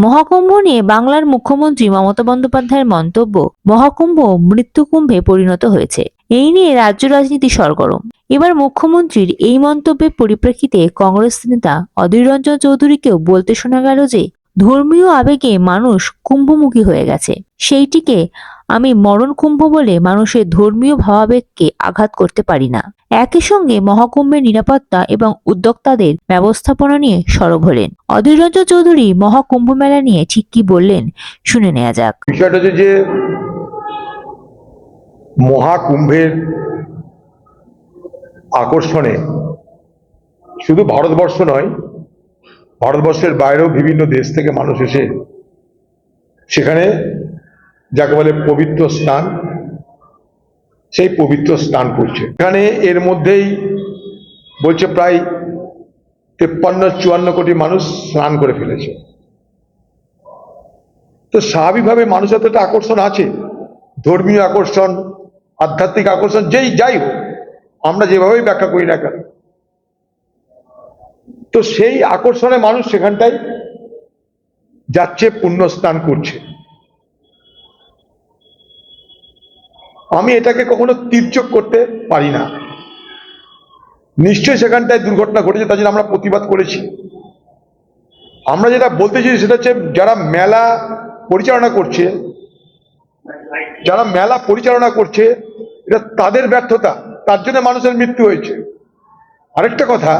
মহাকুম্ভ নিয়ে বাংলার মুখ্যমন্ত্রী মমতা বন্দ্যোপাধ্যায়ের মন্তব্য, মহাকুম্ভ মৃত্যুকুম্ভে পরিণত হয়েছে। এই নিয়ে রাজ্য রাজনীতি সরগরম। এবার মুখ্যমন্ত্রীর এই মন্তব্যের পরিপ্রেক্ষিতে কংগ্রেস নেতা অধীর রঞ্জন চৌধুরীকেও বলতে শোনা গেল যে, ধর্মীয় আবেগে মানুষ কুম্ভমুখী হয়ে গেছে। সেইটিকে আমি মরণ কুম্ভ বলে মানুষের ধর্মীয় ভাবাবেগকে আঘাত করতে পারি না। একই সঙ্গে মহাকুম্ভের নিরাপত্তা এবং উদ্যোক্তাদের ব্যবস্থাপনা নিয়ে সরব হলেন। অধীর রঞ্জন চৌধুরী মহাকুম্ভ মেলা নিয়ে ঠিক কি বললেন শুনে নেওয়া যাক। বিষয়টা যে মহাকুম্ভের আকর্ষণে শুধু ভারতবর্ষ নয়, ভারতবর্ষের বাইরেও বিভিন্ন দেশ থেকে মানুষ এসে সেখানে যাকে বলে পবিত্র স্নান, সেই পবিত্র স্নান করছে। এখানে এর মধ্যেই বলছে প্রায় তেপ্পান্ন, চুয়ান্ন কোটি মানুষ স্নান করে ফেলেছে। তো স্বাভাবিকভাবে মানুষের তো একটা আকর্ষণ আছে, ধর্মীয় আকর্ষণ, আধ্যাত্মিক আকর্ষণ, যেই যাই হোক, আমরা যেভাবেই ব্যাখ্যা করি না কেন। তো সেই আকর্ষণে মানুষ সেখানটায় যাচ্ছে পুণ্য স্নান করছে। আমি এটাকে কখনো তীর্যক করতে পারি না। নিশ্চয়ই সেখানটায় দুর্ঘটনা ঘটেছে, তার জন্য আমরা প্রতিবাদ করেছি। আমরা যেটা বলতে চাই সেটা হচ্ছে, যারা মেলা পরিচালনা করছে, যারা মেলা পরিচালনা করছে, এটা তাদের ব্যর্থতা, তার জন্য মানুষের মৃত্যু হয়েছে। আরেকটা কথা,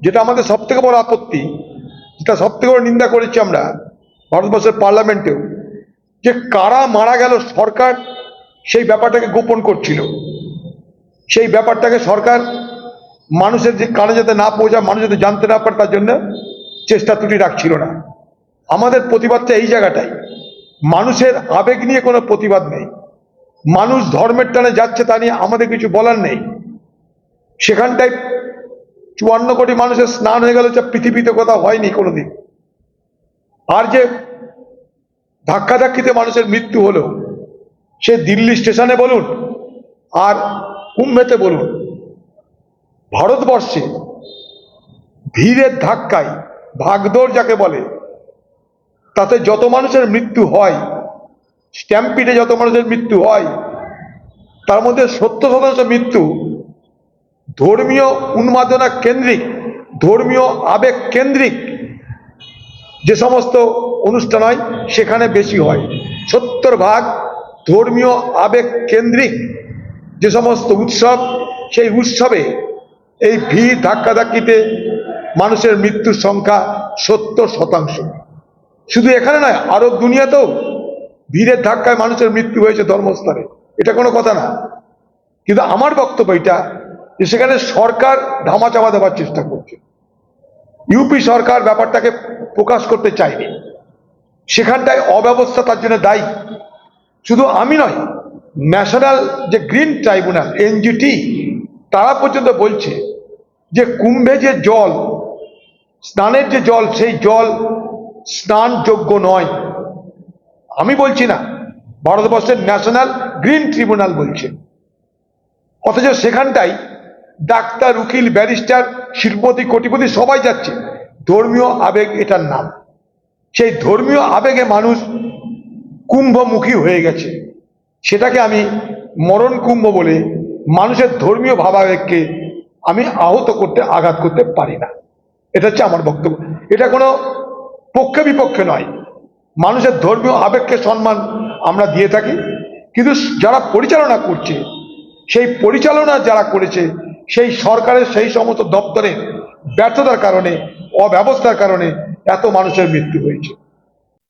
যেটা আমাদের সব থেকে বড় আপত্তি, যেটা সব থেকে বড় নিন্দা করেছি আমরা, ভারতবর্ষের পার্লামেন্টেও, যে কারা মারা গেল সরকার সেই ব্যাপারটাকে গোপন করছিল। সেই ব্যাপারটাকে সরকার মানুষের যে কানে যাতে না পৌঁছায় মানুষ যাতে জানতে না পারে, তার জন্য চেষ্টা ত্রুটি রাখছিল না। আমাদের প্রতিবাদটা এই জায়গাটাই। মানুষের আবেগ নিয়ে কোনো প্রতিবাদ নেই। মানুষ ধর্মের টানে যাচ্ছে তা নিয়ে আমাদের কিছু বলার নেই। সেখানটায় চুয়ান্ন কোটি মানুষের স্নান হয়ে গেল, যা পৃথিবীতে কোথাও হয়নি কোনোদিন। আর যে ধাক্কাধাক্কিতে মানুষের মৃত্যু হলো সে দিল্লি স্টেশনে বলুন আর কুম্ভেতে বলুন, ভারতবর্ষে ভিড়ের ধাক্কায় ভাগদৌড় যাকে বলে, তাতে যত মানুষের মৃত্যু হয়, স্ট্যাম্পিডে যত মানুষের মৃত্যু হয়, তার মধ্যে সত্তর শতাংশ মৃত্যু ধর্মীয় উন্মাদনা কেন্দ্রিক, ধর্মীয় আবেগ কেন্দ্রিক যে সমস্ত অনুষ্ঠান হয়, সেখানে বেশি হয়। সত্তর ভাগ ধর্মীয় আবেগ কেন্দ্রিক যে সমস্ত উৎসব, সেই উৎসবে এই ভিড় ধাক্কাধাক্কিতে মানুষের মৃত্যুর সংখ্যা সত্তর শতাংশ। শুধু এখানে নয় আরব দুনিয়াতেও ভিড়ের ধাক্কায় মানুষের মৃত্যু হয়েছে ধর্মস্থানে এটা কোনো কথা না। কিন্তু আমার বক্তব্য এটা যে সেখানে সরকার ধামাচাপা দেওয়ার চেষ্টা করছে। ইউপি সরকার ব্যাপারটাকে প্রকাশ করতে চায়নি। সেখানটায় অব্যবস্থা তার জন্য দায়ী। শুধু আমি নয়, ন্যাশনাল যে গ্রিন ট্রাইব্যুনাল, এনজিটি, তারা পর্যন্ত বলছে যে কুম্ভে যে জল, স্নানের যে জল, সেই জল স্নানযোগ্য নয়। আমি বলছি না, ভারতবর্ষের ন্যাশনাল গ্রিন ট্রিব্যুনাল বলছে। অথচ সেখানটাই ডাক্তার, উকিল, ব্যারিস্টার, শিল্পপতি, কোটিপতি সবাই যাচ্ছে। ধর্মীয় আবেগ এটার নাম। সেই ধর্মীয় আবেগে মানুষ কুম্ভমুখী হয়ে গেছে। সেটাকে আমি মরণ কুম্ভ বলে মানুষের ধর্মীয় ভাবাবেগকে আমি আহত করতে, আঘাত করতে পারি না। এটা হচ্ছে আমার বক্তব্য। এটা কোনো পক্ষে বিপক্ষে নয়। মানুষের ধর্মীয় আবেগকে সম্মান আমরা দিয়ে থাকি। কিন্তু যারা পরিচালনা করছে, সেই পরিচালনা যারা করেছে, সেই সরকারের সেই সমস্ত দপ্তরের ব্যর্থতার কারণে, অব্যবস্থার কারণে এত মানুষের মৃত্যু হয়েছে।